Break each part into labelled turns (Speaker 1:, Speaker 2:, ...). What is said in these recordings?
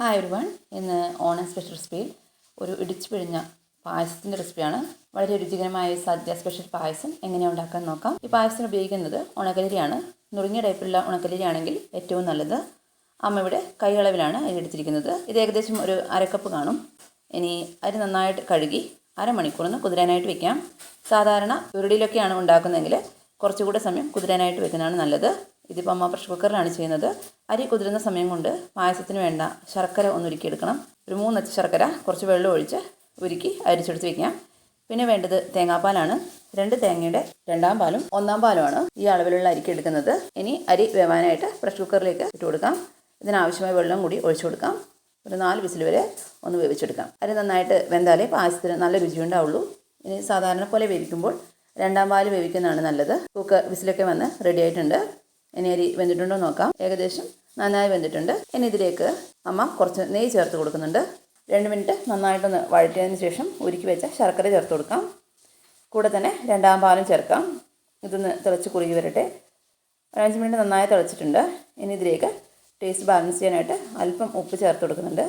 Speaker 1: Hi ഒരു one ഇന്ന് Onam special റെസിപ്പിയിൽ ഒരു ഇടിച്ചു പിഴിഞ്ഞ പായസത്തിന്റെ റെസിപ്പിയാണ് വളരെ രുചികരമായ സദ്യ സ്പെഷ്യൽ പായസം എങ്ങനെ ഉണ്ടാക്കാൻ നോക്കാം. ഈ പായസത്തിന് ഉപയോഗിക്കുന്നത് ഉണക്കലരിയാണ്. നുറുങ്ങിയ ടൈപ്പിലുള്ള ഉണക്കലരിയാണെങ്കിൽ ഏറ്റവും നല്ലത്. അമ്മ ഇവിടെ അരി എടുത്തിരിക്കുന്നത്. ഇത് ഏകദേശം ഒരു അരക്കപ്പ് കാണും. ഇനി അരി നന്നായിട്ട് കഴുകി അരമണിക്കൂറിന് കുതിരാനായിട്ട് വെക്കാം. സാധാരണ ഉരുളിയിലൊക്കെയാണ് ഉണ്ടാക്കുന്നതെങ്കിൽ കുറച്ചുകൂടെ സമയം കുതിരാനായിട്ട് വെക്കുന്നതാണ് നല്ലത്. ഇതിപ്പോൾ അമ്മ പ്രഷർ കുക്കറിലാണ് ചെയ്യുന്നത്. അരി കുതിരുന്ന സമയം കൊണ്ട് പായസത്തിന് വേണ്ട ശർക്കര ഒന്ന് ഉരുക്കിയെടുക്കണം ഒരു മൂന്നച്ച് ശർക്കര കുറച്ച് വെള്ളം ഒഴിച്ച് ഉരുക്കി അരിച്ചെടുത്ത് വെക്കാം. പിന്നെ വേണ്ടത് തേങ്ങാപ്പാലാണ്. രണ്ട് തേങ്ങയുടെ രണ്ടാം പാലും ഒന്നാം പാലുമാണ് ഈ അളവിലുള്ള അരിക്ക് എടുക്കുന്നത്. ഇനി അരി വേവാനായിട്ട് പ്രഷർ കുക്കറിലേക്ക് ഇട്ട് കൊടുക്കാം. ഇതിനാവശ്യമായ വെള്ളം കൂടി ഒഴിച്ചു കൊടുക്കാം. ഒരു നാല് വിസിൽ വരെ ഒന്ന് വേവിച്ചെടുക്കാം. അരി നന്നായിട്ട് വെന്താലേ പായസത്തിന് നല്ല രുചിയുണ്ടാവുള്ളൂ ഇനി സാധാരണ പോലെ വേവിക്കുമ്പോൾ രണ്ടാം പാൽ വേവിക്കുന്നതാണ് നല്ലത്. കുക്കർ വിസിലൊക്കെ വന്ന് റെഡി ആയിട്ടുണ്ട്. ഇനി അരി വെന്തിട്ടുണ്ടോ നോക്കാം. ഏകദേശം നന്നായി വെന്തിട്ടുണ്ട്. ഇനി ഇതിലേക്ക് അമ്മ കുറച്ച് നെയ്യ് ചേർത്ത് കൊടുക്കുന്നുണ്ട്. രണ്ട് മിനിറ്റ് നന്നായിട്ടൊന്ന് വഴറ്റിയതിന് ശേഷം ഉരുക്കി വെച്ച ശർക്കര ചേർത്ത് കൊടുക്കാം. കൂടെ തന്നെ രണ്ടാം പാലും ചേർക്കാം. ഇതൊന്ന് തിളച്ച് കുറുകി വരട്ടെ. അഞ്ച് മിനിറ്റ് നന്നായി തിളച്ചിട്ടുണ്ട്. ഇനി ഇതിലേക്ക് ടേസ്റ്റ് ബാലൻസ് ചെയ്യാനായിട്ട് അല്പം ഉപ്പ് ചേർത്ത് കൊടുക്കുന്നുണ്ട്.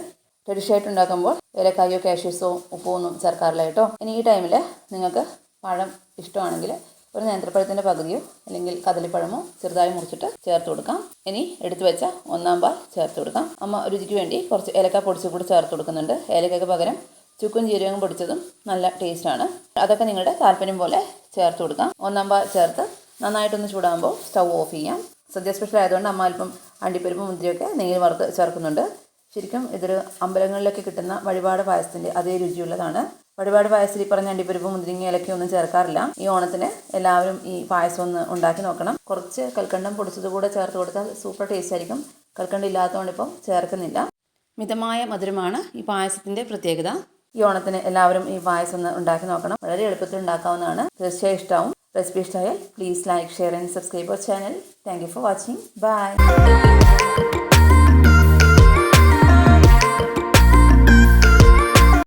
Speaker 1: ട്രഡീഷണലായിട്ട് ഉണ്ടാക്കുമ്പോൾ ഏലക്കായോ കാഷ്യൂസോ ഉപ്പോ ഒന്നും ചേർക്കാറില്ല കേട്ടോ. ഇനി ഈ ടൈമിൽ നിങ്ങൾക്ക് പഴം ഇഷ്ടമാണെങ്കിൽ ഒരു നേന്ത്രപ്പഴത്തിന്റെ പകുതിയോ അല്ലെങ്കിൽ കദളിപ്പഴമോ ചെറുതായി മുറിച്ചിട്ട് ചേർത്ത് കൊടുക്കാം. ഇനി എടുത്തു വെച്ച ഒന്നാം പാൽ ചേർത്ത് കൊടുക്കാം. അമ്മ രുചിക്ക് വേണ്ടി കുറച്ച് ഏലക്ക പൊടിച്ച് കൂടി ചേർത്ത് കൊടുക്കുന്നുണ്ട്. ഏലക്കയ്ക്ക് പകരം ചുക്കും ജീരകം പൊടിച്ചതും നല്ല ടേസ്റ്റാണ് അതൊക്കെ നിങ്ങളുടെ താല്പര്യം പോലെ ചേർത്ത് കൊടുക്കാം. ഒന്നാം പാൽ ചേർത്ത് നന്നായിട്ടൊന്ന് ചൂടാകുമ്പോൾ സ്റ്റൗ ഓഫ് ചെയ്യാം. സദ്യ സ്പെഷ്യൽ ആയതുകൊണ്ട് അമ്മ അല്പം അണ്ടിപ്പരിപ്പ് മുന്തിരിയൊക്കെ നെയ്യിൽ വറുത്ത് ചേർക്കുന്നുണ്ട്. ശരിക്കും ഇതൊരു അമ്പലങ്ങളിലൊക്കെ കിട്ടുന്ന വഴിപാട് പായസത്തിന്റെ അതേ രുചിയുള്ളതാണ്. വഴിപാട് പായസത്തിൽ പറഞ്ഞ അണ്ടിപ്പരിപ്പ് മുന്തിരിങ്ങ ഇലക്കി ഒന്നും ചേർക്കാറില്ല. ഈ ഓണത്തിന് എല്ലാവരും ഈ പായസം ഒന്ന് ഉണ്ടാക്കി നോക്കണം. കുറച്ച് കൽക്കണ്ടം പൊടിച്ചത് കൂടെ ചേർത്ത് കൊടുത്താൽ സൂപ്പർ ടേസ്റ്റ് ആയിരിക്കും. കൽക്കണ്ടം ഇല്ലാത്തതുകൊണ്ട് ഇപ്പം ചേർക്കുന്നില്ല. മിതമായ മധുരമാണ് ഈ പായസത്തിന്റെ പ്രത്യേകത. ഈ ഓണത്തിന് എല്ലാവരും ഈ പായസം ഒന്ന് ഉണ്ടാക്കി നോക്കണം. വളരെ എളുപ്പത്തിൽ ഉണ്ടാക്കാവുന്നതാണ്. തീർച്ചയായും ഇഷ്ടമാവും റെസിപ്പി ഇഷ്ടമായാൽ please like share and subscribe our channel. Thank you for watching. Bye.